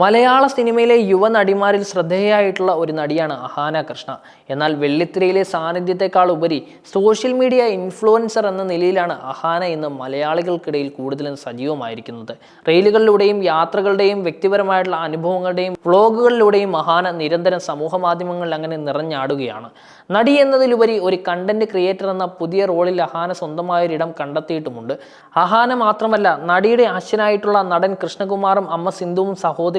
മലയാള സിനിമയിലെ യുവ നടിമാരിൽ ഒരു നടിയാണ് അഹാന കൃഷ്ണ. എന്നാൽ വെള്ളിത്തിരയിലെ സാന്നിധ്യത്തെക്കാൾ ഉപരി സോഷ്യൽ മീഡിയ ഇൻഫ്ലുവൻസർ എന്ന നിലയിലാണ് അഹാന ഇന്ന് മലയാളികൾക്കിടയിൽ കൂടുതലും സജീവമായിരിക്കുന്നത്. റെയിലുകളിലൂടെയും യാത്രകളുടെയും വ്യക്തിപരമായിട്ടുള്ള അനുഭവങ്ങളുടെയും വ്ളോഗുകളിലൂടെയും അഹാന നിരന്തരം സമൂഹ മാധ്യമങ്ങളിൽ അങ്ങനെ നിറഞ്ഞാടുകയാണ്. നടി എന്നതിലുപരി ഒരു കണ്ടന്റ് ക്രിയേറ്റർ എന്ന പുതിയ റോളിൽ അഹാന സ്വന്തമായൊരിടം കണ്ടെത്തിയിട്ടുമുണ്ട്. അഹാന മാത്രമല്ല നടിയുടെ അച്ഛനായിട്ടുള്ള നടൻ കൃഷ്ണകുമാറും അമ്മ സിന്ധുവും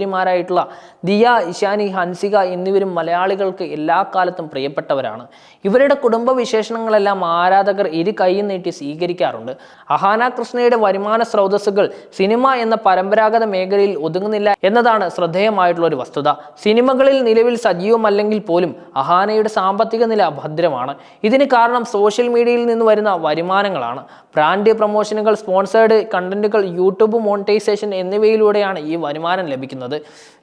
സഹോദരിമാരായിട്ടുള്ള ദിയ ഇഷാനി ഹൻസിക എന്നിവരും മലയാളികൾക്ക് എല്ലാ കാലത്തും പ്രിയപ്പെട്ടവരാണ്. ഇവരുടെ കുടുംബ വിശേഷണങ്ങളെല്ലാം ആരാധകർ ഇരു കൈയും നീട്ടി സ്വീകരിക്കാറുണ്ട്. അഹാന കൃഷ്ണയുടെ വരുമാന സ്രോതസ്സുകൾ സിനിമ എന്ന പരമ്പരാഗത മേഖലയിൽ ഒതുങ്ങുന്നില്ല എന്നതാണ് ശ്രദ്ധേയമായിട്ടുള്ള ഒരു വസ്തുത. സിനിമകളിൽ നിലവിൽ സജീവമല്ലെങ്കിൽ പോലും അഹാനയുടെ സാമ്പത്തിക നില ഭദ്രമാണ്. ഇതിന് കാരണം സോഷ്യൽ മീഡിയയിൽ നിന്ന് വരുന്ന വരുമാനങ്ങളാണ്. ബ്രാൻഡ് പ്രൊമോഷനുകൾ സ്പോൺസേർഡ് കണ്ടന്റുകൾ യൂട്യൂബ് മോണിറ്റൈസേഷൻ എന്നിവയിലൂടെയാണ് ഈ വരുമാനം ലഭിക്കുന്നത്.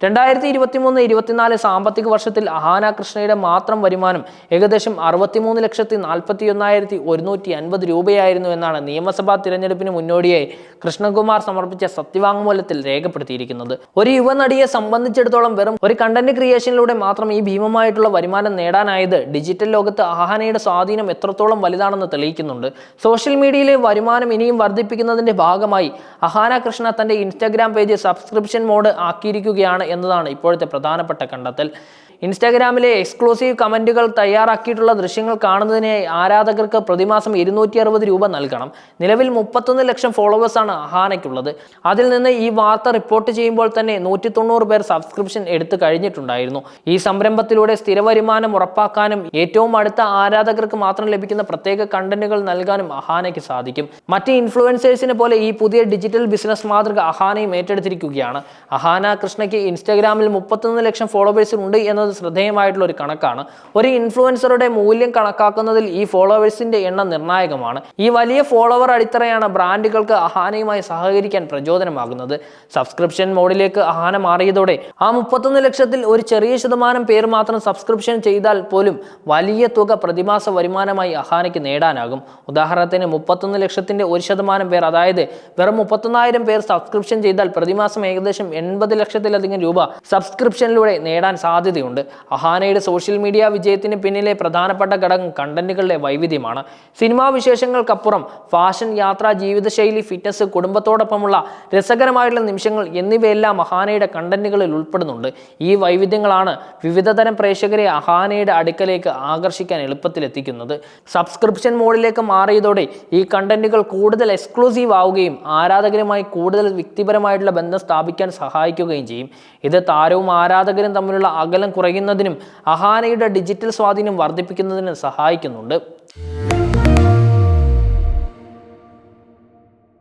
രണ്ടായിരത്തി ഇരുപത്തി മൂന്ന് ഇരുപത്തിനാല് സാമ്പത്തിക വർഷത്തിൽ അഹാന കൃഷ്ണയുടെ മാത്രം വരുമാനം ഏകദേശം അറുപത്തിമൂന്ന് ലക്ഷത്തി നാൽപ്പത്തി ഒന്നായിരത്തി ഒരുന്നൂറ്റി അൻപത് രൂപയായിരുന്നു എന്നാണ് നിയമസഭാ തിരഞ്ഞെടുപ്പിന് മുന്നോടിയായി കൃഷ്ണകുമാർ സമർപ്പിച്ച സത്യവാങ്മൂലത്തിൽ രേഖപ്പെടുത്തിയിരിക്കുന്നത്. ഒരു യുവനടിയെ സംബന്ധിച്ചിടത്തോളം വെറും ഒരു കണ്ടന്റ് ക്രിയേഷനിലൂടെ മാത്രം ഈ ഭീമമായിട്ടുള്ള വരുമാനം നേടാനായത് ഡിജിറ്റൽ ലോകത്ത് അഹാനയുടെ സ്വാധീനം എത്രത്തോളം വലുതാണെന്ന് തെളിയിക്കുന്നുണ്ട്. സോഷ്യൽ മീഡിയയിലെ വരുമാനം ഇനിയും വർദ്ധിപ്പിക്കുന്നതിന്റെ ഭാഗമായി അഹാന കൃഷ്ണ തന്റെ ഇൻസ്റ്റാഗ്രാം പേജ് സബ്സ്ക്രിപ്ഷൻ മോഡ് ആക്കിയിരിക്കുകയാണ് എന്നതാണ് ഇപ്പോഴത്തെ പ്രധാനപ്പെട്ട കണ്ടെത്തൽ. ഇൻസ്റ്റാഗ്രാമിലെ എക്സ്ക്ലൂസീവ് കമന്റുകൾ തയ്യാറാക്കിയിട്ടുള്ള ദൃശ്യങ്ങൾ കാണുന്നതിനായി ആരാധകർക്ക് പ്രതിമാസം ഇരുന്നൂറ്റി അറുപത് രൂപ നൽകണം. നിലവിൽ മുപ്പത്തൊന്ന് ലക്ഷം ഫോളോവേഴ്സാണ് അഹാനയ്ക്കുള്ളത്. അതിൽ നിന്ന് ഈ വാർത്ത റിപ്പോർട്ട് ചെയ്യുമ്പോൾ തന്നെ നൂറ്റി തൊണ്ണൂറ് പേർ സബ്സ്ക്രിപ്ഷൻ എടുത്തു കഴിഞ്ഞിട്ടുണ്ടായിരുന്നു. ഈ സംരംഭത്തിലൂടെ സ്ഥിര വരുമാനം ഉറപ്പാക്കാനും ഏറ്റവും അടുത്ത ആരാധകർക്ക് മാത്രം ലഭിക്കുന്ന പ്രത്യേക കണ്ടന്റുകൾ നൽകാനും അഹാനയ്ക്ക് സാധിക്കും. മറ്റ് ഇൻഫ്ലുവൻസേഴ്സിനെ പോലെ ഈ പുതിയ ഡിജിറ്റൽ ബിസിനസ് മാതൃക അഹാനയും ഏറ്റെടുത്തിരിക്കുകയാണ്. അഹാന കൃഷ്ണയ്ക്ക് ഇൻസ്റ്റാഗ്രാമിൽ മുപ്പത്തൊന്ന് ലക്ഷം ഫോളോവേഴ്സ് ഉണ്ട് എന്നത് ശ്രദ്ധേയമായിട്ടുള്ള ഒരു കണക്കാണ്. ഒരു ഇൻഫ്ലുവൻസറുടെ മൂല്യം കണക്കാക്കുന്നതിൽ ഈ ഫോളോവേഴ്സിന്റെ എണ്ണം നിർണായകമാണ്. ഈ വലിയ ഫോളോവർ അടിത്തറയാണ് ബ്രാൻഡുകൾക്ക് അഹാനയുമായി സഹകരിക്കാൻ പ്രചോദനമാകുന്നത്. സബ്സ്ക്രിപ്ഷൻ മോഡിലേക്ക് അഹാന മാറിയതോടെ ആ മുപ്പത്തൊന്ന് ലക്ഷത്തിൽ ഒരു ചെറിയ ശതമാനം പേർ മാത്രം സബ്സ്ക്രിപ്ഷൻ ചെയ്താൽ പോലും വലിയ തുക പ്രതിമാസ വരുമാനമായി അഹാനയ്ക്ക് നേടാനാകും. ഉദാഹരണത്തിന് മുപ്പത്തൊന്ന് ലക്ഷത്തിന്റെ ഒരു ശതമാനം പേർ അതായത് വെറും മുപ്പത്തൊന്നായിരം പേർ സബ്സ്ക്രിപ്ഷൻ ചെയ്താൽ പ്രതിമാസം ഏകദേശം എൺപത് ലക്ഷത്തിലധികം രൂപ സബ്സ്ക്രിപ്ഷനിലൂടെ നേടാൻ സാധ്യതയുണ്ട്. അഹാനയുടെ സോഷ്യൽ മീഡിയ വിജയത്തിന് പിന്നിലെ പ്രധാനപ്പെട്ട ഘടകം കണ്ടന്റുകളുടെ വൈവിധ്യമാണ്. സിനിമാ വിശേഷങ്ങൾക്കപ്പുറം ഫാഷൻ യാത്ര ജീവിതശൈലി ഫിറ്റ്നസ് കുടുംബത്തോടൊപ്പമുള്ള രസകരമായിട്ടുള്ള നിമിഷങ്ങൾ എന്നിവയെല്ലാം അഹാനയുടെ കണ്ടന്റുകളിൽ ഉൾപ്പെടുന്നുണ്ട്. ഈ വൈവിധ്യങ്ങളാണ് വിവിധതരം പ്രേക്ഷകരെ അഹാനയുടെ അടുക്കലേക്ക് ആകർഷിക്കാൻ എളുപ്പത്തിൽ എത്തിക്കുന്നത്. സബ്സ്ക്രിപ്ഷൻ മോഡിലേക്ക് മാറിയതോടെ ഈ കണ്ടന്റുകൾ കൂടുതൽ എക്സ്ക്ലൂസീവ് ആവുകയും ആരാധകരുമായി കൂടുതൽ വ്യക്തിപരമായിട്ടുള്ള ബന്ധം സ്ഥാപിക്കാൻ സഹായിക്കുകയും ചെയ്യും. ഇത് താരവും ആരാധകരും തമ്മിലുള്ള അകലം കുറയുന്നതിനും അഹാനയുടെ ഡിജിറ്റൽ സ്വാധീനം വർദ്ധിപ്പിക്കുന്നതിനും സഹായിക്കുന്നുണ്ട്.